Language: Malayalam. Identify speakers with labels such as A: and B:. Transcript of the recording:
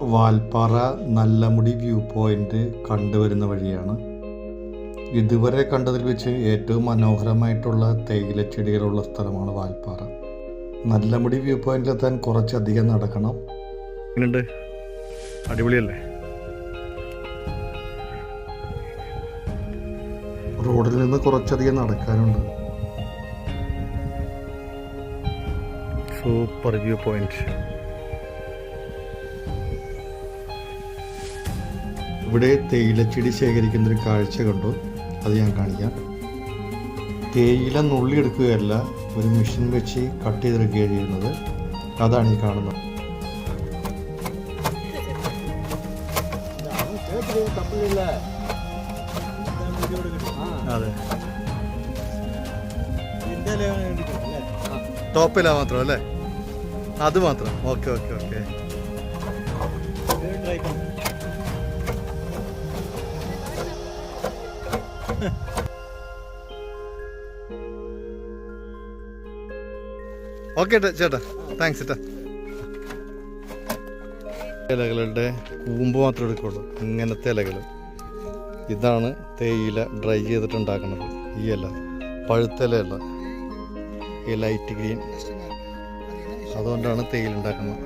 A: വാൽപ്പാറ നല്ലമുടി വ്യൂ പോയിന്റ് കണ്ടുവരുന്ന വഴിയാണ്. ഇതുവരെ കണ്ടതിൽ വെച്ച് ഏറ്റവും മനോഹരമായിട്ടുള്ള തേയില ചെടികളുള്ള സ്ഥലമാണ് വാൽപ്പാറ. നല്ലമുടി വ്യൂ പോയിന്റിലെത്താൻ കുറച്ചധികം നടക്കണം.
B: അടിപൊളിയല്ലേ?
A: റോഡിൽ നിന്ന് കുറച്ചധികം നടക്കാനുണ്ട്.
B: സൂപ്പർ വ്യൂ പോയിന്റ്
A: ഇവിടെ തേയിലച്ചെടി ശേഖരിക്കുന്ന ഒരു കാഴ്ച കണ്ടു. അത് ഞാൻ കാണിക്കാം. തേയില നുള്ളിയെടുക്കുകയല്ല ഒരു മെഷീൻ വെച്ച് കട്ട് ചെയ്തെടുക്കുകയാണ് ചെയ്യുന്നത്. അതാണ് ഈ കാണുന്നത്.
B: അതെ. ടോപ്പില മാത്രം അല്ലേ? അത് മാത്രം. Okay okay okay. ഓക്കെ ചേട്ടാ താങ്ക്സ് ചേട്ടാ. ഇലകളുടെ കൂമ്പ് മാത്രം എടുക്കുള്ളൂ. ഇങ്ങനത്തെ ഇലകൾ ഇതാണ് തേയില ഡ്രൈ ചെയ്തിട്ടുണ്ടാക്കുന്നത്. ഈ ഇല. പഴുത്തലയല്ല ഈ ലൈറ്റ് ഗ്രീൻ അതുകൊണ്ടാണ് തേയില ഉണ്ടാക്കുന്നത്.